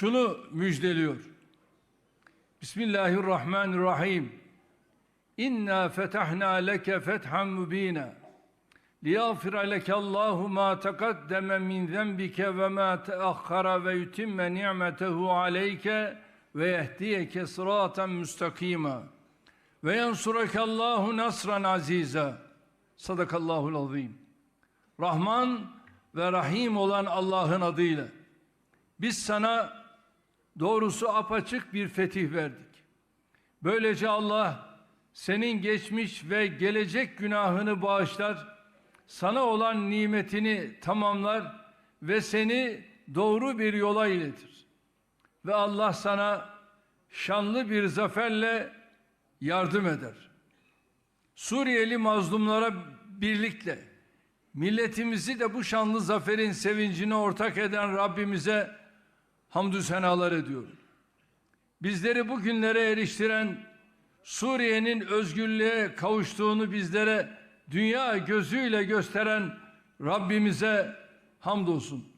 şunu müjdeliyor. Bismillahirrahmanirrahim. İnna fetahna leke fethan mübina. لِيَغْفِرَ لَكَ اللّٰهُ مَا تَقَدَّمَ مِنْ ذَنْبِكَ وَمَا تَأَخَّرَ وَيُتِمَّ نِعْمَتَهُ عَلَيْكَ وَيَهْدِيَكَ صِرَاطًا مُسْتَقِيمًا وَيَنْصُرَكَ اللّٰهُ نَصْرًا عَز۪يزًا Sadakallahul azim. Rahman ve Rahim olan Allah'ın adıyla. Biz sana doğrusu apaçık bir fetih verdik. Böylece Allah senin geçmiş ve gelecek günahını bağışlar, sana olan nimetini tamamlar ve seni doğru bir yola iletir. Ve Allah sana şanlı bir zaferle yardım eder. Suriyeli mazlumlara birlikte milletimizi de bu şanlı zaferin sevincine ortak eden Rabbimize hamdü senalar ediyorum. Bizleri bu günlere eriştiren Suriye'nin özgürlüğe kavuştuğunu bizlere dünya gözüyle gösteren Rabbimize hamdolsun.